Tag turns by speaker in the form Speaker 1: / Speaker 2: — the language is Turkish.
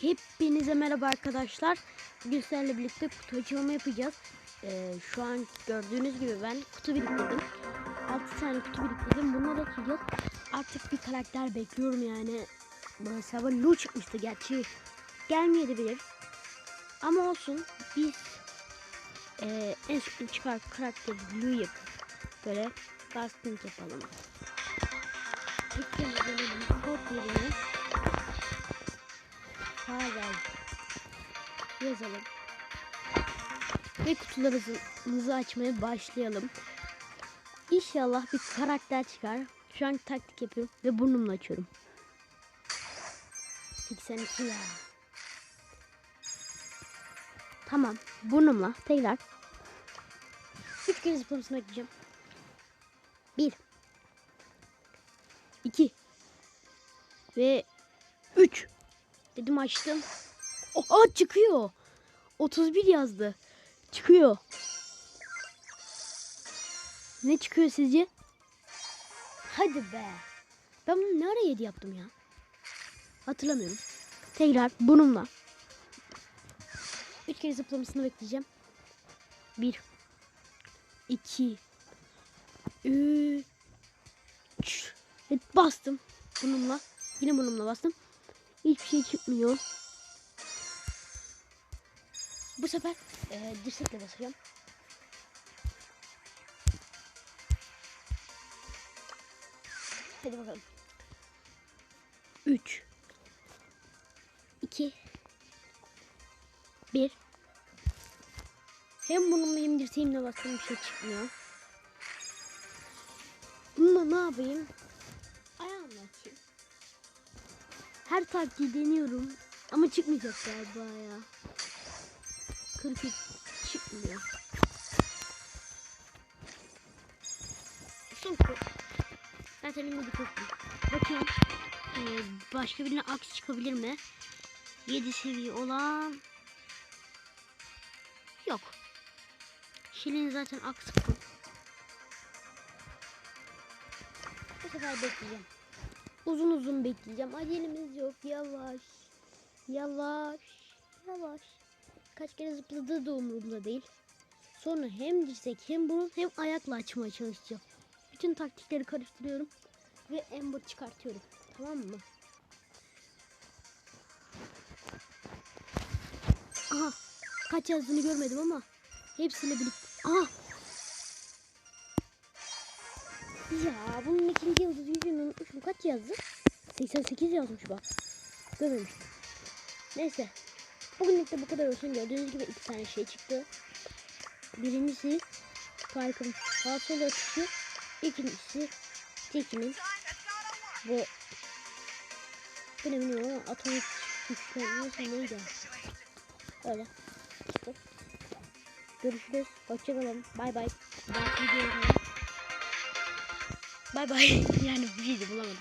Speaker 1: Hepinize merhaba arkadaşlar. Bugün sizlerle birlikte kutu açılımı yapacağız. Ee, şu an gördüğünüz gibi ben kutu biriktirdim. 6 tane kutu biriktirdim. Bunları açacağız. Artık bir karakter bekliyorum yani. Bu hesaba Lu çıkmıştı gerçi. Gelmeyebilir. Ama olsun. Biz ee, en son çıkar karakteri Lu'yu böyle casting yapalım. Yazalım. Ve kutularımızı açmaya başlayalım. İnşallah bir karakter çıkar. Şu an taktik yapıyorum ve burnumla açıyorum. 82 ya. Tamam. Burnumla tekrar. Üç kere zıplamasını bekleyeceğim. Bir. iki Ve üç. Dedim açtım. Oha çıkıyor. 31 yazdı. Çıkıyor. Ne çıkıyor sizce? Hadi be. Ben bunu ne ara 7 yaptım ya? Hatırlamıyorum. Tekrar bununla. 3 kere zıplamasını bekleyeceğim. 1 2 3 Evet bastım. Bununla. Yine bununla bastım. Hiçbir şey çıkmıyor. Bu sefer e, dirsekle basacağım. Hadi bakalım. 3 2 1 Hem bununla hem dirseğimle bastım bir şey çıkmıyor. Bununla ne yapayım? Ayağımla açayım. Her taktiği deniyorum ama çıkmayacak galiba ya. 43 çıkmıyor. Son. Zaten ümidi çok büyük. Bakayım. Ee, başka birine aks çıkabilir mi? 7 seviye olan yok. Şilin zaten aks. Bu sefer bekleyeceğim. Uzun uzun bekleyeceğim. Acelemiz yok. Yavaş. Yavaş. Yavaş. Kaç kere zıpladığı da umurumda değil. Sonra hem dirsek hem burun hem ayakla açmaya çalışacağım. Bütün taktikleri karıştırıyorum. Ve Ember çıkartıyorum. Tamam mı? Aha. Kaç yazdığını görmedim ama hepsini birlikte. Aha. Ya bunun ikinci yıldız yüzünü unutmuşum. Kaç yazdı? 88 yazmış bak. Görmemiştim. Neyse. Bugünlük de bu kadar olsun. Gördüğünüz gibi iki tane şey çıktı. Birincisi Park'ın hasıl atışı. İkincisi Tekin'in bu ne bilmiyorum ama atomik güçlenmesi neydi? Öyle. İşte. Görüşürüz. Hoşçakalın. Bay bay. Bay bay. yani bir şey de bulamadım.